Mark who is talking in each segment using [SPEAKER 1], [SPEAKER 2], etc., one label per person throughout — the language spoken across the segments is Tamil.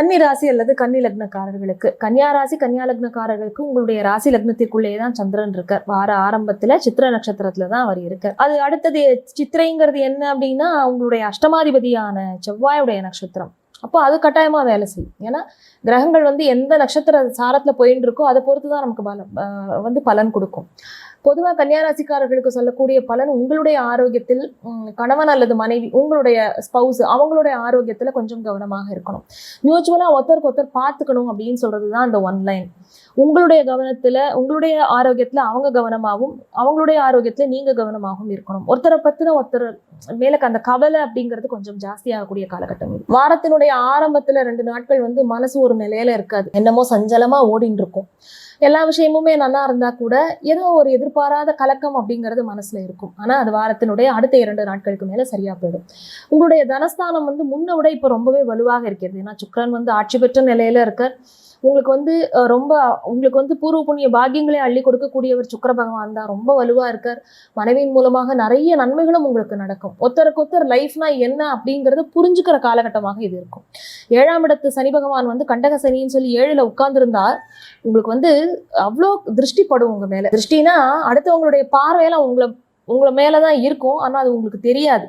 [SPEAKER 1] கன்னி ராசி அல்லது கன்னி லக்னக்காரர்களுக்கு. கன்னியா ராசி கன்னியா லக்னக்காரர்களுக்கு உங்களுடைய ராசி லக்னத்திற்குள்ளேயே தான் சந்திரன் இருக்கார். வார ஆரம்பத்துல சித்திர நட்சத்திரத்துல தான் அவர் இருக்கார். அது அடுத்தது சித்திரைங்கிறது என்ன அப்படின்னா உங்களுடைய அஷ்டமாதிபதியான செவ்வாயுடைய நட்சத்திரம். அப்போ அது கட்டாயமாக வேலை செய்யும். ஏன்னா கிரகங்கள் வந்து எந்த நட்சத்திர சாரத்தில் போயின்னு இருக்கோ அதை பொறுத்து தான் நமக்கு பல வந்து பலன் கொடுக்கும். பொதுவாக கன்னியாராசிக்காரர்களுக்கு சொல்லக்கூடிய பலன் உங்களுடைய ஆரோக்கியத்தில் கணவன் அல்லது மனைவி உங்களுடைய ஸ்பௌஸ் அவங்களுடைய ஆரோக்கியத்துல கொஞ்சம் கவனமாக இருக்கணும். மியூச்சுவலா ஒருத்தருக்கு ஒருத்தர் பார்த்துக்கணும் அப்படின்னு சொல்றது தான் அந்த ஒன் லைன் உங்களுடைய கவனத்துல உங்களுடைய ஆரோக்கியத்துல அவங்க கவனமாகவும் அவங்களுடைய ஆரோக்கியத்துல நீங்க கவனமாகவும் இருக்கணும். ஒருத்தரை பத்தின ஒருத்தர் மேலக்கு அந்த கவலை அப்படிங்கிறது கொஞ்சம் ஜாஸ்தியாகக்கூடிய காலகட்டம் வாரத்தினுடைய ஆரம்பத்துல ரெண்டு நாட்கள் வந்து மனசு ஒரு நிலையில இருக்காது. என்னமோ சஞ்சலமா ஓடின்னு இருக்கும் எல்லா விஷயமுமே நல்லா இருந்தா கூட ஏதோ ஒரு எதிர்பாராத கலக்கம் அப்படிங்கிறது மனசுல இருக்கும். ஆனா அது வாரத்தினுடைய அடுத்த இரண்டு நாட்களுக்கு மேல சரியா போயிடும். உங்களுடைய தனஸ்தானம் வந்து முன்ன விட இப்ப ரொம்பவே வலுவாக இருக்கிறது. ஏன்னா சுக்கரன் வந்து ஆட்சி பெற்ற நிலையில இருக்க உங்களுக்கு வந்து ரொம்ப உங்களுக்கு வந்து பூர்வ புண்ணிய பாக்கியங்களை அள்ளி கொடுக்கக்கூடியவர் சுக்கர பகவான் தான். ரொம்ப வலுவா இருக்கார். மனைவியின் மூலமாக நிறைய நன்மைகளும் உங்களுக்கு நடக்கும். ஒருத்தருக்கு ஒருத்தர் லைஃப்னா என்ன அப்படிங்கிறத புரிஞ்சுக்கிற காலகட்டமாக இது இருக்கும். ஏழாம் இடத்து சனி பகவான் வந்து கண்டக சனின்னு சொல்லி ஏழுல உட்கார்ந்துருந்தார். உங்களுக்கு வந்து அவ்வளோ திருஷ்டி படும் உங்க திருஷ்டினா அடுத்தவங்களுடைய பார்வையெல்லாம் உங்களை உங்களை மேலதான் இருக்கும். ஆனா அது உங்களுக்கு தெரியாது.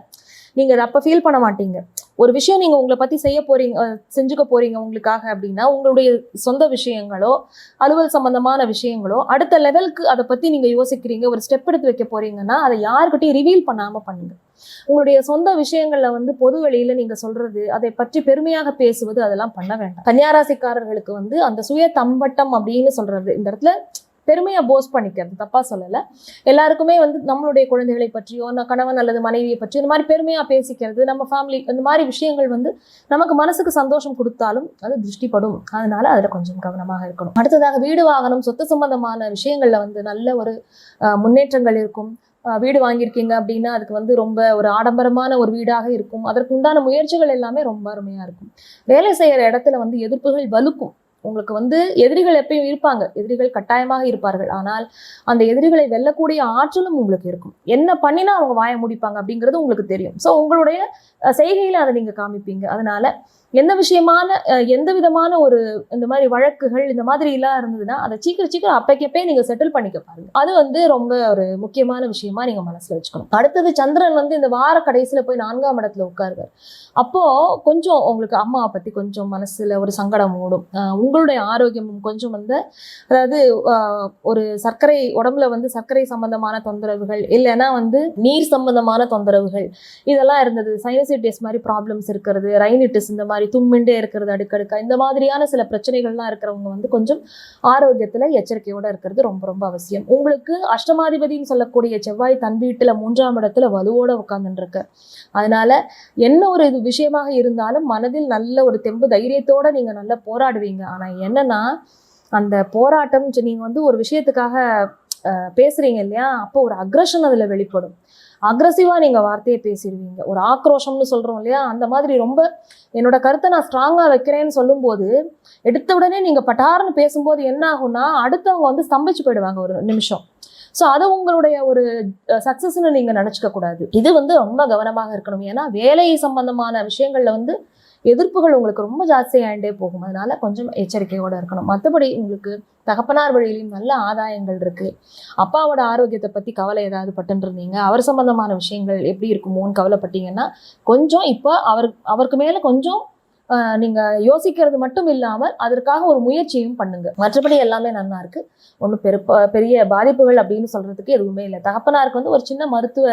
[SPEAKER 1] நீங்க அதை அப்ப ஃபீல் பண்ண மாட்டீங்க. ஒரு விஷயம் நீங்க உங்களை பத்தி செய்ய போறீங்க செஞ்சுக்க போறீங்க உங்களுக்காக அப்படின்னா உங்களுடைய சொந்த விஷயங்களோ அலுவல் சம்பந்தமான விஷயங்களோ அடுத்த லெவலுக்கு அதை பத்தி நீங்க யோசிக்கிறீங்க ஒரு ஸ்டெப் எடுத்து வைக்க போறீங்கன்னா அதை யாருக்கிட்டையும் ரிவீல் பண்ணாம பண்ணுங்க. உங்களுடைய சொந்த விஷயங்கள்ல வந்து பொது வெளியில நீங்க சொல்றது அதை பற்றி பெருமையாக பேசுவது அதெல்லாம் பண்ண வேண்டாம். கன்னியாராசிக்காரர்களுக்கு வந்து அந்த சுய தம்பட்டம் அப்படின்னு சொல்றது இந்த இடத்துல பெருமையாக போஸ் பண்ணிக்கிறது தப்பாக சொல்லலை. எல்லாருக்குமே வந்து நம்மளுடைய குழந்தைகளை பற்றியோ கணவன் அல்லது மனைவியை பற்றி இந்த மாதிரி பெருமையாக பேசிக்கிறது நம்ம ஃபேமிலி இந்த மாதிரி விஷயங்கள் வந்து நமக்கு மனசுக்கு சந்தோஷம் கொடுத்தாலும் அது திருஷ்டிப்படும். அதனால அதில் கொஞ்சம் கவனமாக இருக்கணும். அடுத்ததாக வீடு வாகனம் சொத்து சம்பந்தமான விஷயங்களில் வந்து நல்ல ஒரு முன்னேற்றங்கள் இருக்கும். வீடு வாங்கியிருக்கீங்க அப்படின்னா அதுக்கு வந்து ரொம்ப ஒரு ஆடம்பரமான ஒரு வீடாக இருக்கும். அதற்கு உண்டான முயற்சிகள் எல்லாமே ரொம்ப அருமையாக இருக்கும். வேலை செய்கிற இடத்துல வந்து எதிர்ப்புகள் வலுக்கும். உங்களுக்கு வந்து எதிரிகள் எப்பயும் இருப்பாங்க. எதிரிகள் கட்டாயமாக இருப்பார்கள். ஆனால் அந்த எதிரிகளை வெல்லக்கூடிய ஆற்றலும் உங்களுக்கு இருக்கும். என்ன பண்ணினா அவங்க வாய முடிப்பாங்க அப்படிங்கிறது உங்களுக்கு தெரியும். ஸோ உங்களுடைய செய்கையில் செய்கையில அதை நீங்க காமிப்பீங்க. அதனால எந்த விஷயமான எந்த விதமான ஒரு இந்த மாதிரி வழக்குகள் இந்த மாதிரி எல்லாம் இருந்ததுன்னா அதை சீக்கிரம் சீக்கிரம் அப்பைக்கப்பே நீங்க செட்டில் பண்ணிக்க பாருங்க. அது வந்து ரொம்ப ஒரு முக்கியமான விஷயமா நீங்க மனசுல வச்சுக்கணும். அடுத்தது சந்திரன் வந்து இந்த வார கடைசியில போய் நான்காம் இடத்துல உட்காருவார். அப்போ கொஞ்சம் உங்களுக்கு அம்மாவை பத்தி கொஞ்சம் மனசுல ஒரு சங்கடம் ஓடும். உங்களுடைய ஆரோக்கியமும் கொஞ்சம் வந்து அதாவது ஒரு சர்க்கரை உடம்புல வந்து சர்க்கரை சம்பந்தமான தொந்தரவுகள் இல்லைன்னா வந்து நீர் சம்பந்தமான தொந்தரவுகள் இதெல்லாம் இருந்தது. சைனசைட்டிஸ் மாதிரி ப்ராப்ளம்ஸ் இருக்கிறது ரைனிட்டிஸ் இந்த மாதிரி தும்மிண்டே இருக்கிறது அடுக்கடுக்க இந்த மாதிரியான சில பிரச்சனைகள்லாம் இருக்கிறவங்க வந்து கொஞ்சம் ஆரோக்கியத்தில் எச்சரிக்கையோடு இருக்கிறது ரொம்ப ரொம்ப அவசியம். உங்களுக்கு அஷ்டமாதிபதின்னு சொல்லக்கூடிய செவ்வாய் தன் வீட்டில் மூன்றாம் இடத்துல வலுவோட உட்காந்துருக்கு அதனால என்ன ஒரு இது விஷயமாக இருந்தாலும் மனதில் நல்ல ஒரு தெம்பு தைரியத்தோட நீங்கள் நல்லா போராடுவீங்க. ஆனா என்னன்னா அந்த போராட்டம் நீங்கள் வந்து ஒரு விஷயத்துக்காக பேசுறீங்க இல்லையா? அப்போ ஒரு அக்ரஷன் அதில் வெளிப்படும். அக்ரஸிவா நீங்க வார்த்தையை பேசிடுவீங்க. ஒரு ஆக்ரோஷம்னு சொல்றோம் இல்லையா? அந்த மாதிரி ரொம்ப என்னோட கருத்தை நான் ஸ்ட்ராங்கா வைக்கிறேன்னு சொல்லும்போது எடுத்த உடனே நீங்க பட்டார்னு பேசும்போது என்ன ஆகும்னா அடுத்தவங்க வந்து ஸ்தம்பிச்சு போயிடுவாங்க ஒரு நிமிஷம். ஸோ அதை உங்களுடைய ஒரு சக்ஸஸ்ன்னு நீங்கள் நினச்சிக்க கூடாது. இது வந்து ரொம்ப கவனமாக இருக்கணும். ஏன்னா வேலை சம்பந்தமான விஷயங்களில் வந்து எதிர்ப்புகள் உங்களுக்கு ரொம்ப ஜாஸ்தியாகிட்டே போகும். அதனால கொஞ்சம் எச்சரிக்கையோடு இருக்கணும். மற்றபடி உங்களுக்கு தகப்பனார் வழியிலும் நல்ல ஆதாயங்கள் இருக்குது அப்பாவோட ஆரோக்கியத்தை பற்றி கவலை ஏதாவது பட்டுருந்தீங்க அவர் சம்மந்தமான விஷயங்கள் எப்படி இருக்குமோன்னு கவலைப்பட்டீங்கன்னா கொஞ்சம் இப்போ அவர் அவருக்கு மேலே கொஞ்சம் நீங்கள் நீங்க யோசிக்கிறது மட்டும் இல்லாமல் அதற்காக ஒரு முயற்சியும் பண்ணுங்க. மற்றபடி எல்லாமே நல்லா இருக்கு. ஒன்றும் பெருப்ப பெரிய பாதிப்புகள் அப்படின்னு சொல்றதுக்கு எதுவுமே இல்லை. தகப்பனாருக்கு வந்து ஒரு சின்ன மருத்துவ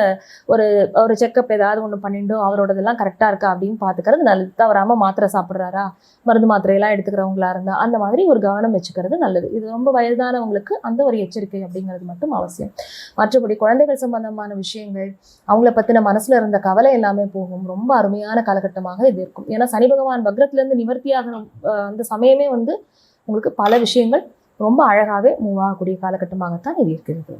[SPEAKER 1] ஒரு ஒரு செக்கப் ஏதாவது ஒன்று பண்ணிட்டு அவரோடதெல்லாம் கரெக்டாக இருக்கா அப்படின்னு பார்த்துக்கிறது நல்லது. தவறாம மாத்திரை சாப்பிட்றாரா? மருந்து மாத்திரையெல்லாம் எடுத்துக்கிறவங்களா இருந்தா அந்த மாதிரி ஒரு கவனம் வச்சுக்கிறது நல்லது. இது ரொம்ப வயதானவங்களுக்கு அந்த ஒரு எச்சரிக்கை அப்படிங்கிறது மட்டும் அவசியம். மற்றபடி குழந்தைகள் சம்பந்தமான விஷயங்கள் அவங்கள பத்தின மனசுல இருந்த கவலை எல்லாமே போகும். ரொம்ப அருமையான காலகட்டமாக இது இருக்கும். ஏன்னா சனி பகவான் வக்ரத்துலேருந்து நிவர்த்தியாக அந்த சமயமே வந்து உங்களுக்கு பல விஷயங்கள் ரொம்ப அழகாகவே மூவ் ஆகக்கூடிய காலகட்டமாகத்தான் இது இருக்கிறது.